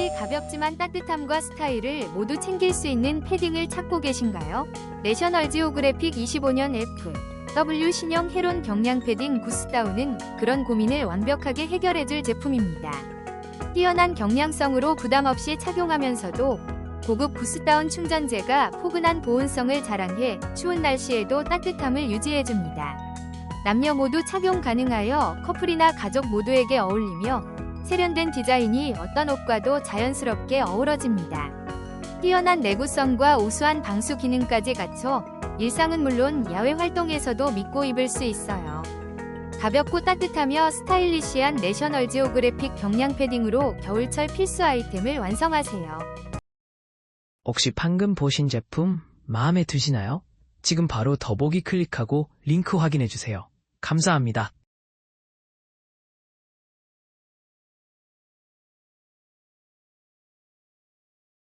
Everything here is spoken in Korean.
혹시 가볍지만 따뜻함과 스타일을 모두 챙길 수 있는 패딩을 찾고 계신가요? 내셔널 지오그래픽 25년 F W 신형 헤론 경량 패딩 구스다운은 그런 고민을 완벽하게 해결해줄 제품입니다. 뛰어난 경량성으로 부담 없이 착용하면서도 고급 구스다운 충전재가 포근한 보온성을 자랑해 추운 날씨에도 따뜻함을 유지해줍니다. 남녀 모두 착용 가능하여 커플이나 가족 모두에게 어울리며 세련된 디자인이 어떤 옷과도 자연스럽게 어우러집니다. 뛰어난 내구성과 우수한 방수 기능까지 갖춰 일상은 물론 야외 활동에서도 믿고 입을 수 있어요. 가볍고 따뜻하며 스타일리시한 내셔널 지오그래픽 경량 패딩으로 겨울철 필수 아이템을 완성하세요. 혹시 방금 보신 제품 마음에 드시나요? 지금 바로 더보기 클릭하고 링크 확인해주세요. 감사합니다.